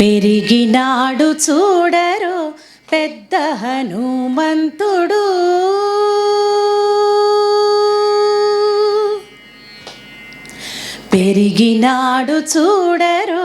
పెరిగినాడు చూడరు పెద్ద హనుమంతుడు. పెరిగినాడు చూడరు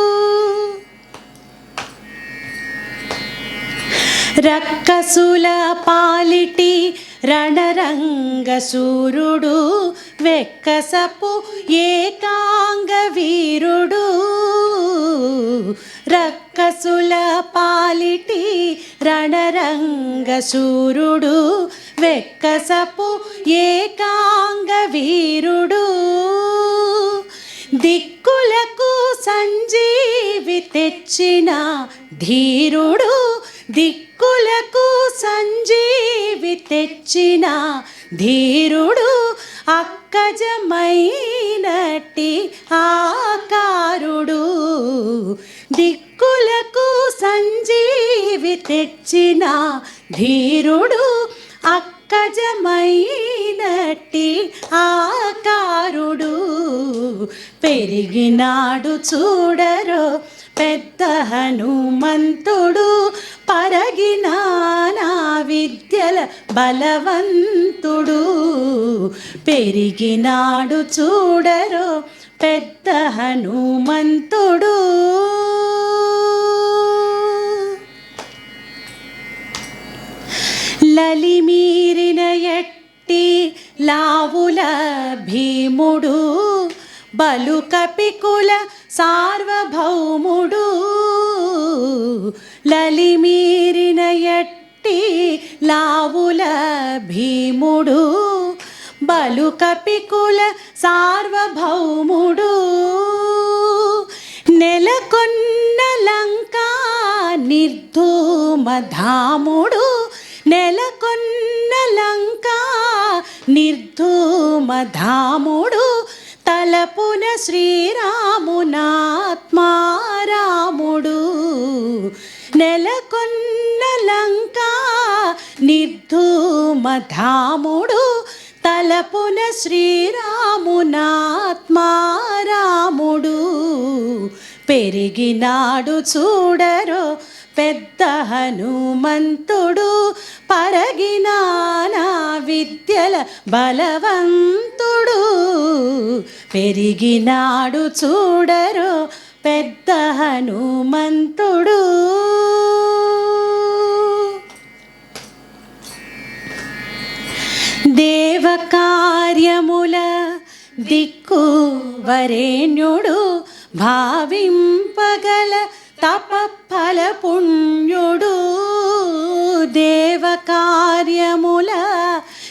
రక్కసుల పాలిటి రణరంగ సూరుడు వెక్కసపు ఏకాంగ వీరుడు. రక్కసుల పాలిటి రణరంగ సూర్యుడు వెక్కసపు ఏకాంగ వీరుడు. దిక్కులకు సంజీవి తెచ్చిన ధీరుడు తెచ్చిన ధీరుడు అక్కజమైనట్టి ఆకారుడు. దిక్కులకు సంజీవి తెచ్చిన ధీరుడు అక్కజమైనట్టి ఆకారుడు. పెరిగినాడు చూడరు పెద్ద హనుమంతుడు. పరగినానా విద్యల బలవంతుడు. పెరిగినాడు చూడరు పెద్ద హనుమంతుడు. లలిమీరిన ఎట్టి లావుల భీముడు. బలు కపికుల సార్వభౌముడు. లలిమీరిన ఎట్టి లావుల భీముడు. బలు కపికుల సార్వభౌముడు. నెలకొన్న లంకా నిర్ధూమధాముడు నెలకొన్న లంకా నిర్ధూమధాముడు తలపున శ్రీరామునాత్మారాముడు నెలకొన్న లంకా నిర్ధూమధాముడు. తలపున శ్రీరామునాత్మారాముడు పెరిగినాడు చూడరు పెద్ద హనుమంతుడు. పరగినానా విద్యల బలవంతుడు. పెరిగినాడు చూడరు పెద్ద హనుమంతుడు. దేవకార్యముల దిక్కు వరేణ్యుడు భావింపగల తప ఫల పుణ్యుడు దేవకార్యముల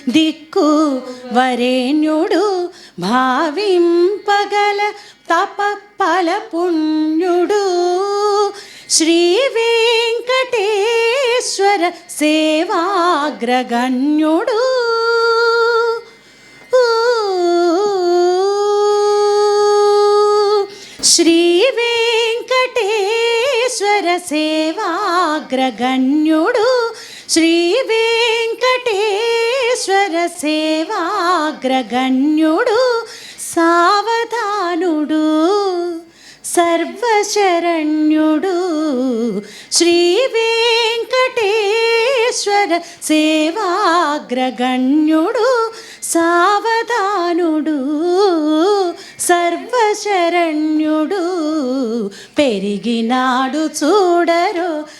దిక్కు వరేణ్యుడు భావింపగల తప ఫల పుణ్యుడు శ్రీ వెంకటేశ్వర సేవాగ్రగణ్యుడు. శ్రీ వెంకటేశ్వర సేవాగ్రగణ్యుడు. శ్రీ వెంకటేశ్వర సేవాగ్రగణ్యుడు సావధానుడు సర్వశరణ్యుడు. శ్రీ వెంకటేశ్వర సేవాగ్రగణ్యుడు సావధానుడు సర్వశరణ్యుడు. పెరిగినాడు చూడరు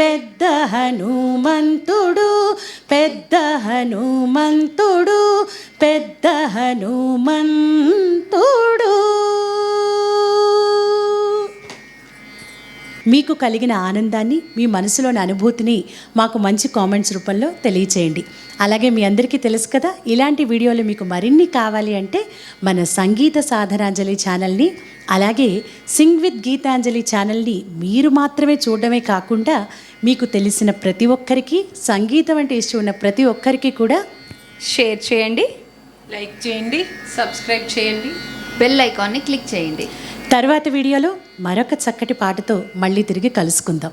పెద్ద హనుమంతుడు పెద్ద హనుమంతుడు పెద్ద హనుమంతుడు మీకు కలిగిన ఆనందాన్ని మీ మనసులోని అనుభూతిని మాకు మంచి కామెంట్స్ రూపంలో తెలియచేయండి. అలాగే మీ అందరికీ తెలుసు కదా ఇలాంటి వీడియోలు మీకు మరిన్ని కావాలి అంటే మన సంగీత సాధనాంజలి ఛానల్ని అలాగే సింగ్ విత్ గీతాంజలి ఛానల్ని మీరు మాత్రమే చూడడమే కాకుండా మీకు తెలిసిన ప్రతి ఒక్కరికి సంగీతం అంటే ఇష్టం ఉన్న ప్రతి ఒక్కరికి కూడా షేర్ చేయండి. లైక్ చేయండి సబ్స్క్రైబ్ చేయండి బెల్ ఐకాన్ని క్లిక్ చేయండి. తర్వాత వీడియోలో మరొక చక్కటి పాటతో మళ్ళీ తిరిగి కలుసుకుందాం.